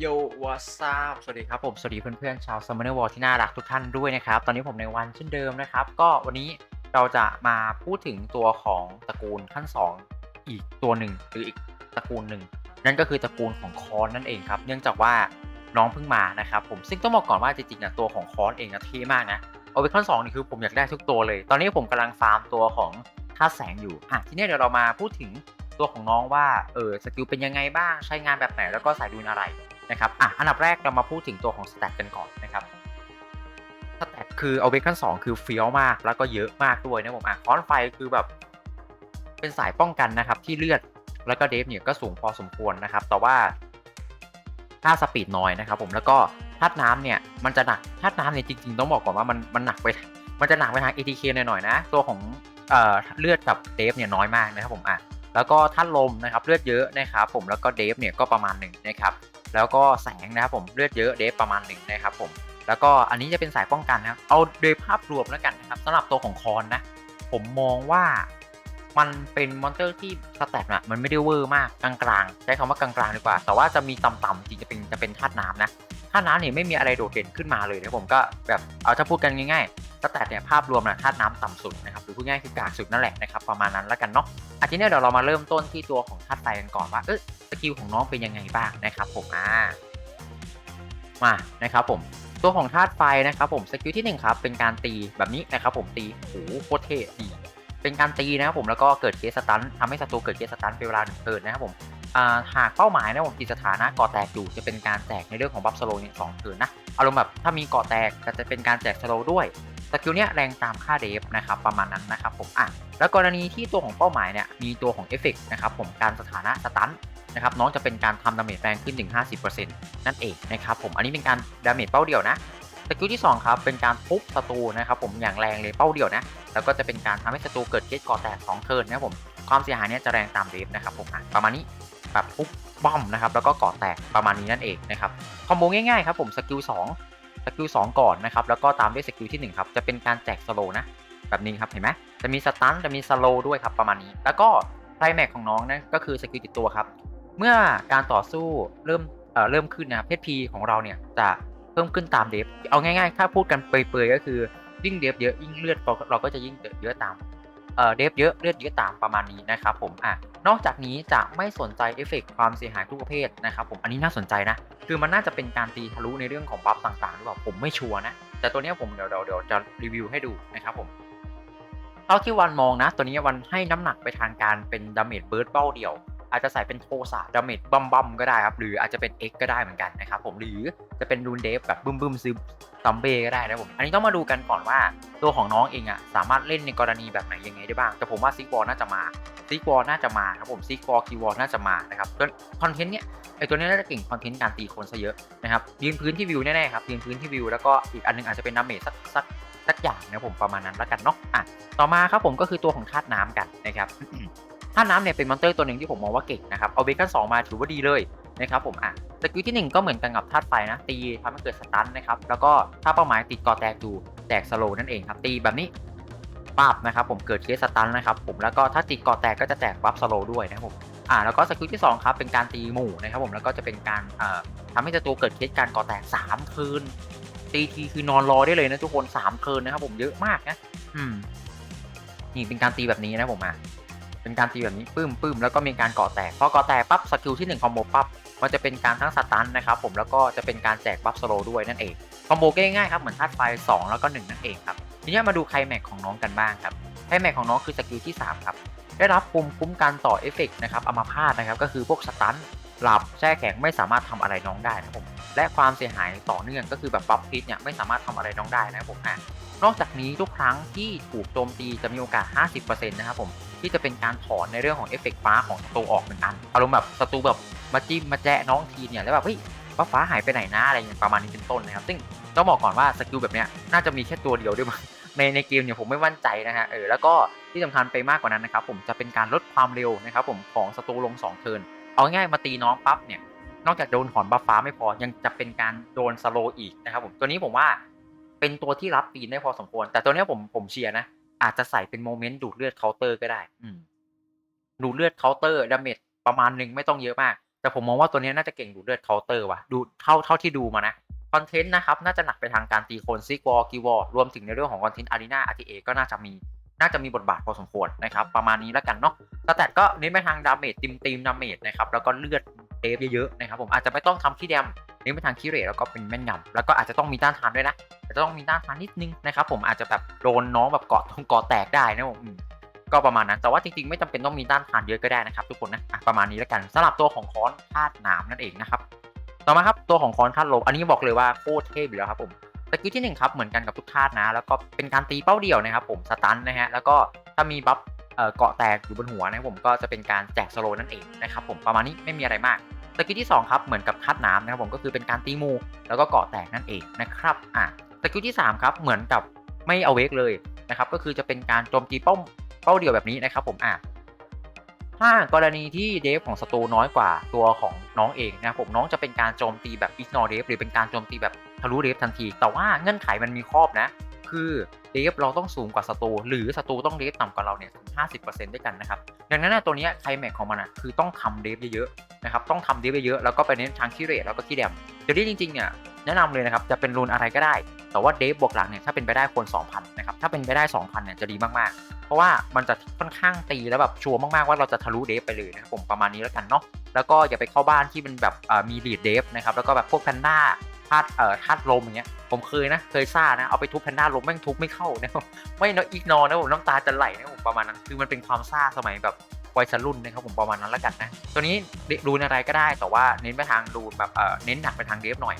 โยวอทราบสวัสดีครับผมสวัสดีเพื่อนๆชาวซัมเมอร์วอลที่น่ารักทุกท่านด้วยนะครับ ตอนนี้ผมในวันเช่นเดิมนะครับ ก็วันนี้เราจะมาพูดถึงตัวของตระกูลขั้น 2 อีกตัวหนึ่งหรืออีกตระกูลหนึ่งนั่นก็คือตระกูลของคอนนั่นเองครับ เนื่องจากว่าน้องเพิ่งมานะครับผมซึ่งต้องบอกก่อนว่าจริงๆนะตัวของคอนเองนะเท่มากนะเอาไปขั้นสองนี่คือผมอยากได้ทุกตัวเลย ตอนนี้ผมกำลังฟาร์มตัวของท่าแสงอยู่อะทีนี้เดี๋ยวเรามาพูดถึงตัวของน้องว่าเออสกิลเป็นยังไงบ้างใช้งานแบบไหนแล้วก็สายดูนอะไร นะครับอะอันดับแรกเรามาพูดถึงตัวของสแตทกันก่อนนะครับสแตทคือเอาเบคอนสองคือเฟี้ยวมาก แล้วก็เยอะมากด้วยนะผมอะค้อนไฟคือแบบ เป็นสายป้องกันนะครับที่เลือดแล้วก็เดฟเนี่ยก็สูงพอสมควรนะครับ แต่ว่าถ้าสปีดน้อยนะครับ ผมแล้วก็ธาตุน้ำเนี่ยมันจะหนักธาตุน้ำเนี่ยจริงๆ ต้องบอกก่อนว่ามันมันหนักไป มันจะหนักไปทาง ATK หน่อยๆนะ ตัวของเอ่อเลือดกับเดฟเนี่ยน้อยมากนะครับผมอะแล้วก็ธาตุลมนะครับเลือดเยอะนะครับผมแล้วก็เดฟเนี่ยก็ประมาณหนึ่งนะครับ แล้วก็แสงนะครับผมเลือดเยอะเดฟประมาณหนึ่งนะครับผมแล้วก็อันนี้จะเป็นสายป้องกันนะครับเอาโดยภาพรวมแล้วกันนะครับสำหรับตัวของคอนนะผมมองว่ามันเป็นมอนเตอร์ที่สแตทนะมันไม่ได้เวอร์มากกลางๆใช้คำว่ากลางๆดีกว่า แต่ว่าจะมีต่ำๆจริงจะเป็นจะเป็นธาตุน้ำนะาตุน้ำเนี่ยไม่มีอะไรโดดเด่นขึ้นมาเลยนะผมก็แบบเอาถ้าพูดกันง่ายๆสแตทเนี่ยภาพรวมนะธาตุน้ำต่ำสุดนะครับหรือพูดง่ายคือกากสุดนั่นแหละนะครับประมาณนั้นแล้วกันเนาะอาทีนี้เดี๋ยวเรามาเริ่มต้นที่ตัวของธาตุไฟกันก่อนว่าเออสกิลของน้องเป็นยังไงบ้างนะครับผมอ่ามานะครับผมตัวของธาตุไฟนะครับผมสกิลที่1ครับเป็นการตีแบบนี้นะครับผมตีโอ้โหโคตรเท่ดีเป็นการตีนะครับผมแล้วก็เกิดเคสสตันทำให้ศัตรูเกิดเคสสตันเป็นเวลาหนึ่งเทิร์นนะครับผม หากเป้าหมายนะผมติดสถานะก่อแตกอยู่จะเป็นการแจกในเรื่องของบัฟสโลเนี่ยสองเทินนะอารมณ์แบบถ้ามีก่อแตกก็จะเป็นการแจกสโลด้วยสกิลเนี้ยแรงตามค่าเดฟนะครับประมาณนั้นนะครับผมอะแล้วกรณีที่ตัวของเป้าหมายเนี่ยมีตัวของเอฟเฟกนะครับผมการสถานะสตันนะครับน้องจะเป็นการทำดาเมจแรงขึ้นถึง 50%นั่นเองนะครับผมอันนี้เป็นการดาเมจเป้าเดียวนะสกิลที่2ครับเป็นการทุบศัตรูนะครับผมอย่างแรงเลยเป้าเดียวนะแล้วก็จะเป็นการทำให้ศัตรูเกิดเคสก่อแตก2เทิร์นนะครับผมความเสียหายเนี่ยจะแรงตามเดฟนะครับผมอะประมาณนี้ แบบทุบบ้อมนะครับแล้วก็ก่อแตกประมาณนี้นั่นเองนะครับคอมโบง่ายๆครับผมสกิล2สกิล2ก่อนนะครับแล้วก็ตามด้วยสกิลที่ 1 ครับจะเป็นการแจกสโลนะแบบนี้ครับเห็นไหมจะมีสตันจะมีสโลด้วยครับประมาณนี้ แล้วก็ไคลแม็กของน้องนะก็คือสกิลติดตัวครับ เมื่อการต่อสู้เริ่มเอ่อเริ่มขึ้นนะเพชรพีของเราเนี่ยจะเพิ่มขึ้นตามเดฟเอาง่ายๆ ถ้าพูดกันเปยๆก็คือยิ่งเดฟเยอะยิ่งเลือดเราก็จะยิ่งเยอะตาม เดฟเยอะเลือดเยอะตามประมาณนี้นะครับผมอะนอกจากนี้จะไม่สนใจเอฟเฟกต์ความเสียหายทุกประเภทนะครับผมอันนี้น่าสนใจนะ คือมันน่าจะเป็นการตีทะลุในเรื่องของบัฟต่างๆหรือเปล่าผมไม่ชัวร์นะ แต่ตัวเนี้ยผมเดี๋ยวเดี๋ยวจะรีวิวให้ดูนะครับผมเท่าที่วันมองนะ ตัวนี้วันให้น้ำหนักไปทางการเป็นดาเมจเบิร์ดเบ้าเดียว อาจจะใส่เป็นโทสะดาเมจบัมบัมก็ได้ครับ หรืออาจจะเป็น X ก็ได้เหมือนกันนะครับผมหรือจะเป็นรูนเดฟแบบบึ้มบึ้มซึม ซัมเบก็ได้นะผม อันนี้ต้องมาดูกันก่อนว่าตัวของน้องเองอะสามารถเล่นในกรณีแบบไหนยังไงได้บ้าง แต่ผมว่าซิกวอลน่าจะมาซิกวอลน่าจะมาครับผมซิกวอลคีวอลน่าจะมานะครับตัวคอนเทนต์เนี้ยไอตัวนี้น่าจะเก่งคอนเทนต์การตีคนซะเยอะนะครับยืนพื้นที่วิวแน่ๆครับยืนพื้นที่วิวแล้วก็อีกอันนึงอาจจะเป็นดาเมจสักสักสักอย่างนะผมประมาณนั้นแล้วกันเนาะอะต่อมาครับผมก็คือตัวของธาตุน้ำกันนะครับธาตุน้ำเนี่ยเป็นมอนเตอร์ตัวหนึ่งที่ผมมองว่าเก่งนะครับเอาเบคอนสองมาถือว่าดีเลยนะครับผมอะ สกิลที่ 1 ก็เหมือนกันกับธาตุไฟนะ ตีทำให้เกิดสตันนะครับ แล้วก็ถ้าเป้าหมายติดก่อแตกดูแตกสโลนั่นเองครับตีแบบนี้ปั๊บนะครับผมเกิดเคสสตันนะครับผมแล้วก็ถ้าติดก่อแตกก็จะแตกบัฟสโลด้วยนะครับผมอ่าแล้วก็สกิลที่2ครับเป็นการตีหมู่นะครับผมแล้วก็จะเป็นการเอ่อทำให้ศัตรูเกิดเคสการก่อแตก 3 คืนตีทีคือนอนรอได้เลยนะทุกคน 3 คืนนะครับผมเยอะมากนะอืมนี่เป็นการตีแบบนี้นะผมอะเป็นการตีแบบนี้ปื้มปื้มแล้วก็มีการก่อแตกพอก่อแตกปั๊บสกิลที่1คอมโบปั๊บ มันจะเป็นการทั้งสตันนะครับผมแล้วก็จะเป็นการแจกบัฟสโลด้วยนั่นเองคอมโบง่ายๆครับเหมือนธาตุไฟ 2 แล้วก็ 1 นั่นเองครับทีนี้มาดูไคลแม็กของน้องกันบ้างครับไคลแม็กของน้องคือสกิลที่ 3 ครับ ได้รับภูมิคุ้มกันต่อเอฟเฟกต์นะครับอมาพาตนะครับก็คือพวกสตันหลับแช่แข็งไม่สามารถทำอะไรน้องได้นะครับผมและความเสียหายต่อเนื่องก็คือแบบบัฟพิษเนี่ยไม่สามารถทำอะไรน้องได้นะครับผมอะนอกจากนี้ทุกครั้งที่ถูกโจมตีจะมีโอกาส 50%นะครับผมที่จะเป็นการถอนในเรื่องของเอฟเฟกต์ฟ้าของศัตรูออกหนึ่งอันอารมณ์แบบศัตรูแบบ มาจิ้มมาแจะน้องทีเนี่ยแล้วแบบเฮ้ยฟ้าฟ้าหายไปไหนนะอะไรอย่างประมาณนี้เป็นต้นนะครับ ซึ่งต้องบอกก่อนว่าสกิลแบบเนี้ยน่าจะมีแค่ตัวเดียวด้วยมั้งในในเกมเนี่ยผมไม่มั่นใจนะฮะเออแล้วก็ที่สำคัญไปมากกว่านั้นนะครับผมจะเป็นการลดความเร็วนะครับผมของศัตรูลง2เทิร์นเอาง่ายมาตีน้องปั๊บเนี่ยนอกจากโดนถอนบัฟฟ้าไม่พอยังจะเป็นการโดนสโลอีกนะครับผมตัวนี้ผมว่าเป็นตัวที่รับปีนได้พอสมควร แต่ตัวนี้ผมผมเชียร์นะ อาจจะใส่เป็นโมเมนต์ดูดเลือดเคาน์เตอร์ก็ได้อืดูดเลือดเคาน์เตอร์ดาเมจประมาณหนึ่งไม่ต้องเยอะมาก แต่ผมมองว่าตัวนี้น่าจะเก่งดูดเลือดเคาน์เตอร์ว่ะดูเท่าเท่าที่ดูมานะคอนเทนต์นะครับน่าจะหนักไปทางการตีโคนซิกวอลกิวอลรวมถึงในเรื่องของคอนเทนต์อารีนาอาร์ทีเอก็น่าจะมีน่าจะมีบทบาทพอสมควรนะครับ ประมาณนี้แล้วกันเนาะสแตทก็เน้นไปทางดาเมจติมติมดาเมจนะครับแล้วก็เลือดเดฟเยอะๆนะครับผมอาจจะไม่ต้องทำขี้แดมเน้นไปทางขี้เร่แล้วก็เป็นแม่นยำแล้วก็อาจจะต้องมีต้านทานด้วยนะจจะต้องมีต้านทานนิดนึงนะครับผมอาจจะแบบโดนน้องแบบเกาะตรงเกาะแตกได้นะผม ก็ประมาณนั้น แต่ว่าจริงๆ ไม่จำเป็นต้องมีด้านทานเยอะก็ได้นะครับทุกคนนะะประมาณนี้แล้วกันสำหรับตัวของค้อนคาดหนามนั่นเองนะครับต่อมาครับตัวของค้อนคาดลมอันนี้บอกเลยว่าโคตรเทพอยู่แล้วครับผมสกิลที่หนึ่งครับเหมือนกันกับทุกคาดนะ แล้วก็เป็นการตีเป้าเดี่ยวนะครับผมสตันนะฮะแล้วก็ถ้ามีบัฟเกาะแตกอยู่บนหัวนะครับผมก็จะเป็นการแจกสโลนั่นเองนะครับผมประมาณนี้ไม่มีอะไรมากสกิลที่สองครับเหมือนกับคาดน้ำนะครับผมก็คือเป็นการตีมูแล้วก็เกาะแตกนั่นเองนะครับอะสกิลที่สามครับเหมือนกับไม่เอาเวกเลยนะครับก็คือจะเป็นการโจมตีเป้า ป้าเดียวแบบนี้นะครับผมอะถ้ากรณีที่เดฟของศัตรูน้อยกว่าตัวของน้องเองนะผมน้องจะเป็นการโจมตีแบบ ignore เดฟหรือเป็นการโจมตีแบบทะลุเดฟทันที แต่ว่าเงื่อนไขมันมีครอบนะ คือเดฟเราต้องสูงกว่าศัตรูหรือศัตรูต้องเดฟต่ำกว่าเราเนี่ยถึง50%ด้วยกันนะครับดังนั้นตัวนี้ไคลแม็กของมันอะคือต้องทำเดฟเยอะๆนะครับต้องทำเดฟเยอะๆแล้วก็ไปเน้นทางขี้เรทแล้วก็ขี้แดมเดี๋ยวนี้จริงๆเนี่ย แนะนำเลยนะครับจะเป็นรูนอะไรก็ได้ แต่ว่าเดฟบวกหลังเนี่ยถ้าเป็นไปได้ควร2,000นะครับถ้าเป็นไปได้ 2,000เนี่ยจะดีมากๆ เพราะว่ามันจะค่อนข้างตีแล้วแบบชัวร์มากๆว่าเราจะทะลุเดฟไปเลยนะครับผมประมาณนี้แล้วกันเนาะแล้วก็อย่าไปเข้าบ้านที่เป็นแบบมีลีดเดฟนะครับแล้วก็แบบพวกแพนด้าธาตุเอ่อธาตุลมอย่างเงี้ยผมเคยนะเคยซ่านะเอาไปทุบแพนด้าลมแม่งทุบไม่เข้านะครับไม่นะอีกนอนะผมน้ำตาจะไหลนะผมประมาณนั้นคือมันเป็นความซ่าสมัยแบบวัยรุ่นนะครับผมประมาณนั้นแล้วกันนะตัวนี้รูนอะไรก็ได้แต่ว่าเน้นไปทางรูนแบบเอ่อเน้นหนักไปทางเดฟหน่อย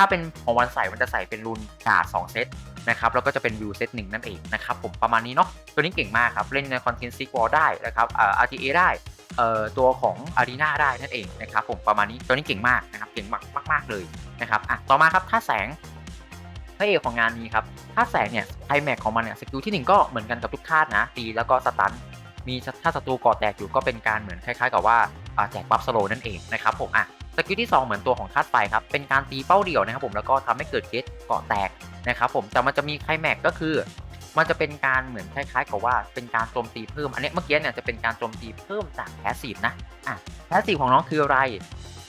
ถ้าเป็นของวันใส่มันจะใส่เป็นรูนกาด2เซตนะครับแล้วก็จะเป็นวิวเซตหนึ่งนั่นเองนะครับผมประมาณนี้เนาะตัวนี้เก่งมากครับ เล่นในคอนเทนต์ซิกวอลได้นะครับเอ่อ RTA ได้เอ่อตัวของ Arena ได้นั่นเองนะครับผมประมาณนี้ตัวนี้เก่งมากนะครับเก่งมากมากๆเลยนะครับอะต่อมาครับถ้าแสงพระเอกของงานนี้ครับถ้าแสงเนี่ยไฮแม็กของมันเนี่ยสกิลที่หนึ่งก็เหมือนกันกับทุกคาดนะตีแล้วก็สตันมีถ้าศัตรูก่อแตกอยู่ก็เป็นการเหมือนคล้ายๆ กับว่าอ่าแจกบัฟสโลนั่นเองนะครับผมอะ สกิลที่ 2 เหมือนตัวของธาตุไฟครับ เป็นการตีเป้าเดี่ยวนะครับผมแล้วก็ทำให้เกิดเกตเกาะแตกนะครับผมแต่มันจะมีไคลแม็กก็คือ มันจะเป็นการเหมือนคล้ายๆกับว่าเป็นการโจมตีเพิ่ม อันนี้เมื่อกี้เนี่ยจะเป็นการโจมตีเพิ่มจากแพสซีฟนะอะแพสซีฟของน้องคืออะไร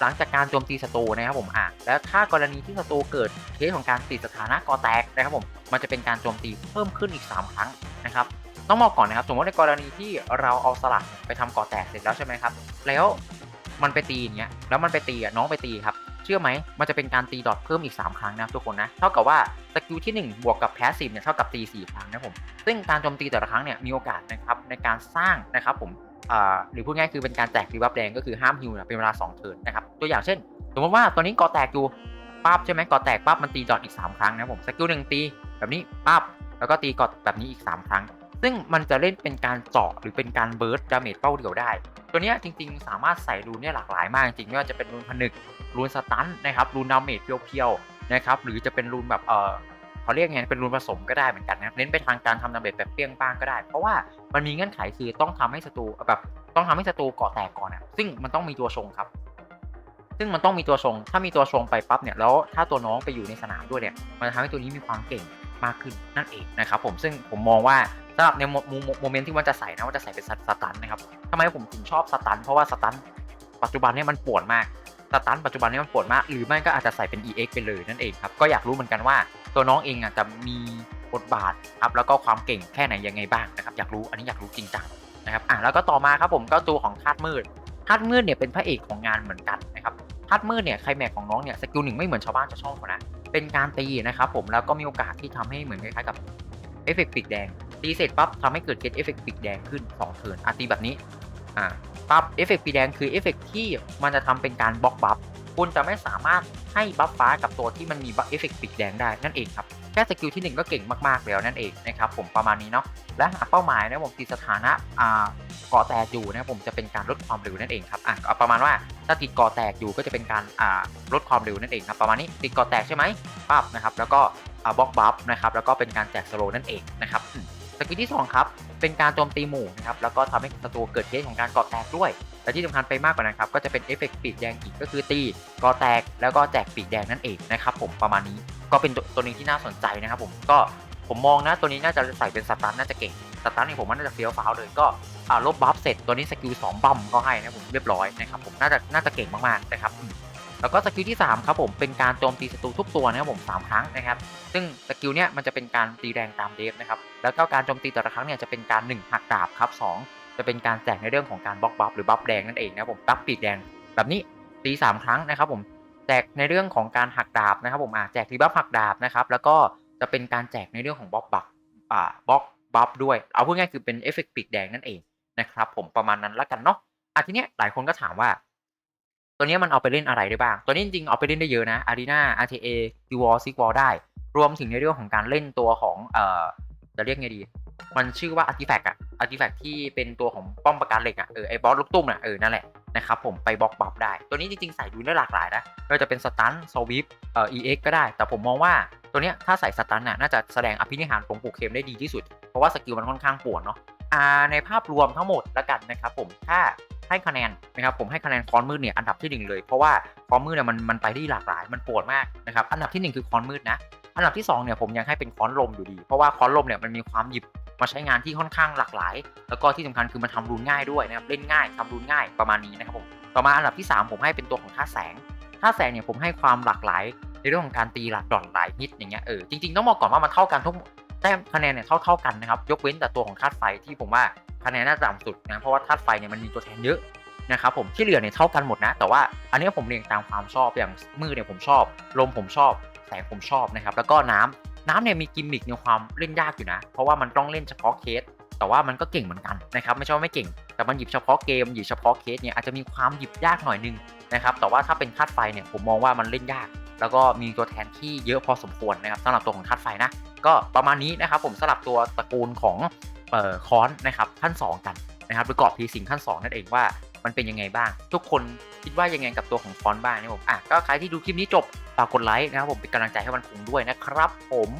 หลังจากการโจมตีศัตรูนะครับผมอะแล้วถ้ากรณีที่ศัตรูเกิดเคสของการติดสถานะก่อแตกนะครับผมมันจะเป็นการโจมตีเพิ่มขึ้นอีก 3 ครั้งนะครับต้องบอกก่อนนะครับสมมติในกรณีที่เราเอาสลักไปทำก่อแตกเสร็จแล้วใช่ไหมครับแล้ว มันไปตีอย่างเงี้ยแล้วมันไปตีอะน้องไปตีครับ เชื่อไหมมันจะเป็นการตีดอทเพิ่มอีก 3 ครั้งนะครับทุกคนนะเท่ากับว่าสกิลที่ 1 บวกกับแพสซีฟเนี่ยเท่ากับตี4ครั้งนะผมซึ่งการโจมตีแต่ละครั้งเนี่ยมีโอกาสนะครับในการสร้างนะครับผมอ่าหรือพูดง่ายคือเป็นการแจกรีบัฟแดงก็คือห้ามฮิวเป็นเวลา2เทิร์นนะครับตัวอย่างเช่น สมมติว่าตัวนี้ก่อแตกอยู่ปั๊บใช่ไหมก่อแตกปั๊บมันตีดอทอีก 3 ครั้งนะผมสกิลหนึ่งตีแบบนี้ปั๊บแล้วก็ตีกอดแบบนี้อีก 3 ครั้ง ซึ่งมันจะเล่นเป็นการเจาะหรือเป็นการเบิร์ดดาเมจเป้าเดียวได้ ตัวนี้จริงๆ สามารถใส่รูนเนี่ยหลากหลายมากจริงไม่ว่าจะเป็นรูนผนึกรูนสตันนะครับรูนดาเมจเพียวๆนะครับหรือจะเป็นรูนแบบเออเขาเรียกไงเป็นรูนผสมก็ได้เหมือนกันนะเน้นไปทางการทำดาเมจแบบเปรี้ยงป้างก็ได้ เพราะว่ามันมีเงื่อนไขคือต้องทำให้ศัตรูแบบต้องทำให้ศัตรูเกาะแตกก่อนนะซึ่งมันต้องมีตัวชงครับ ซึ่งมันต้องมีตัวชง ถ้ามีตัวชงไปปั๊บเนี่ยแล้วถ้าตัวน้องไปอยู่ในสนามด้วยเนี่ยมันจะทำให้ตัวนี้มีความเก่งมากขึ้นนั่นเองนะครับผมซึ่งผมมองว่าำหรับในโมโมโมเมนต์ที่มันจะใส่นะมันจะใส่เป็นสตันนะครับทำไมผมถึงชอบสตันเพราะว่าสตันปัจจุบันเนี่ยมันปวดมากสตันปัจจุบันนี้มันปวดมากหรือไม่ก็อาจจะใส่เป็น EX ไปเลยนั่นเองครับก็อยากรู้เหมือนกันว่า ตัวน้องเองอะจะมีบทบาทครับแล้วก็ความเก่งแค่ไหนยังไงบ้างนะครับอยากรู้อันนี้อยากรู้จริงจังนะครับอะแล้วก็ต่อมาครับผมก็ตัวของธาตุมืดธาตุมืดเนี่ยเป็นพระเอกของงานเหมือนกันนะครับธาตุมืดเนี่ยใครแม็กของน้องเนี่ยสกิลหนึ่งไม่เหมือนชาวบ้านชาวช่องนะเป็นการตีนะครับผมแล้วก็มีโอกาสที่ทำให้เหมือนคล้ายๆกับเอฟเฟกต์ปีกแดง ตีเสร็จปั๊บทำให้เกิดเกตเอฟเฟกต์ปีกแดงขึ้น2เทิร์นอะตีแบบนี้อ่าปั๊บเอฟเฟกต์ปีกแดงคือเอฟเฟกต์ที่มันจะทำเป็นการบล็อกบัฟคุณจะไม่สามารถให้บัฟฟ้ากับตัวที่มันมีเอฟเฟกต์ปีกแดงได้นั่นเองครับแค่สกิลที่ 1 ก็เก่งมากๆแล้วนั่นเองนะครับผมประมาณนี้เนาะและหากเป้าหมายนะผมตีสถานะอ่าเกาะแตกอยู่นะผมจะเป็นการลดความเร็วนั่นเองครับอะประมาณว่าถ้าติดเกาะแตกอยู่ก็จะเป็นการอ่าลดความเร็วนั่นเองครับประมาณนี้ติดเกาะแตกใช่ไหมปั๊บนะครับแล้วก็บล็อกบัฟนะครับแล้วก็เป็นการแจกสโลนั่นเองนะครับ สกิลที่สองครับเป็นการโจมตีหมู่นะครับแล้วก็ทำให้ศัตรูเกิดเคสของการกาะแตกด้วย แต่ที่สำคัญไปมากกว่านั้นครับก็จะเป็นเอฟเฟกต์ปีกแดงอีกก็คือตีก่อแตกแล้วก็แจกปีกแดงนั่นเองนะครับผมประมาณนี้ก็เป็นตัวนี้ที่น่าสนใจนะครับผมก็ผมมองนะตัวนี้น่าจะใส่เป็นสตันน่าจะเก่งสตันนี่ผมว่าน่าจะเฟี้ยวฟ้าวเลยก็อ่าลบบัฟเสร็จตัวนี้สกิลสองบัมก็ให้นะผมเรียบร้อยนะครับผมน่าจะน่าจะเก่งมากๆนะครับ แล้วก็สกิลที่สามครับผมเป็นการโจมตีศัตรูทุกตัวนะครับผมสามครั้งนะครับ ซึ่งสกิลเนี้ยมันจะเป็นการตีแรงตามเดฟนะครับ แล้วก็การโจมตีแต่ละครั้งเนี่ยจะเป็นการ 1 หักดาบครับ 2 จะเป็นการแจกในเรื่องของการบล็อกบัฟหรือบัฟแดงนั่นเองนะครับผมบัฟปีกแดงแบบนี้ตีสามครั้งนะครับผมแจกในเรื่องของการหักดาบนะครับผมอ่าแจกรีบัฟหักดาบนะครับแล้วก็จะเป็นการแจกในเรื่องของบล็อกบัฟอ่าบล็อกบัฟด้วย เอาพูดง่ายคือเป็นเอฟเฟกต์ปีกแดงนั่นเองนะครับผมประมาณนั้นละกันเนาะอะทีเนี้ยหลายคนก็ถามว่า ตัวนี้มันเอาไปเล่นอะไรได้บ้าง ตัวนี้จริงๆเอาไปเล่นได้เยอะนะ Arena RTA d w a r s i g w a r ได้ รวมถึงในเรื่องของการเล่นตัวของเอ่อจะเรียกไงดี มันชื่อว่า Artifact อะ Artifact ที่เป็นตัวของป้อมประการเหล็กอะเออไอ้บอสลูกตุ้มอะเออนั่นแหละนะครับผมไปบล็อกบัฟได้ ตัวนี้จริงๆ ใส่ดูได้หลากหลายนะไม่ว่าจะเป็นสตันสวิปเอ่อ EX ก็ได้ แต่ผมมองว่าตัวเนี้ยถ้าใส่สตันน่ะน่าจะแสดงอภินิหารของปู่เคมได้ดีที่สุด เพราะว่าสกิลมันค่อนข้างปวนเนาะอ่าในภาพรวมทั้งหมดแล้วกันนะครับผมถ้า ให้คะแนนนะครับผมให้คะแนนคอนมืดเนี่ยอันดับที่หนึ่งเลย เพราะว่าคอนมืดเนี่ยมันมันไปได้หลากหลายมันปวดมากนะครับอันดับที่หนึ่งคือคอนมืดนะอันดับที่สองเนี่ยผมยังให้เป็นคอนลมอยู่ดี เพราะว่าคอนลมเนี่ยมันมีความหยิบมาใช้งานที่ค่อนข้างหลากหลาย แล้วก็ที่สำคัญคือมันทำรูนง่ายด้วยนะครับเล่นง่ายทำรูนง่ายประมาณนี้นะครับผมต่อมาอันดับที่สามผมให้เป็นตัวของท่าแสงท่าแสงเนี่ยผมให้ความหลากหลายในเรื่องของการตีหลักดอนหลายฮิตอย่างเงี้ยเออจริงๆต้องบอกก่อนว่ามันเท่ากันทุก แต้มคะแนนเนี่ยเท่าเท่าๆกันนะครับ ยกเว้นแต่ตัวของธาตุไฟที่ผมว่าคะแนนน่าจะต่ำสุดนะเพราะว่าธาตุไฟเนี่ยมันมีตัวแทนเยอะนะครับผมที่เหลือเนี่ยเท่ากันหมดนะ แต่ว่าอันนี้ผมเรียงตามความชอบอย่างมือเนี่ยผมชอบ ลมผมชอบ แสงผมชอบนะครับแล้วก็น้ำน้ำเนี่ยมีกิมมิคในความเล่นยากอยู่นะ เพราะว่ามันต้องเล่นเฉพาะเคส แต่ว่ามันก็เก่งเหมือนกันนะครับไม่ใช่ว่าไม่เก่ง แต่มันหยิบเฉพาะเกมหยิบเฉพาะเคสเนี่ยอาจจะมีความหยิบยากหน่อยนึงนะครับแต่ว่าถ้าเป็นธาตุไฟเนี่ยผมมองว่ามันเล่นยาก แล้วก็มีตัวแทนที่เยอะพอสมควรนะครับสำหรับตัวของธาตุไฟนะ ก็ประมาณนี้นะครับผมสลับตัวตระกูลของเอ่อคอนนะครับขั้น 2 กันนะครับหรือเกอบพีสิงขั้น 2 นั่นเองว่ามันเป็นยังไงบ้าง ทุกคนคิดว่ายังไงกับตัวของคอนบ้างนะครับผมอะก็ใครที่ดูคลิปนี้จบฝากกดไลค์นะครับผมเป็นกำลังใจให้มันคงด้วยนะครับผม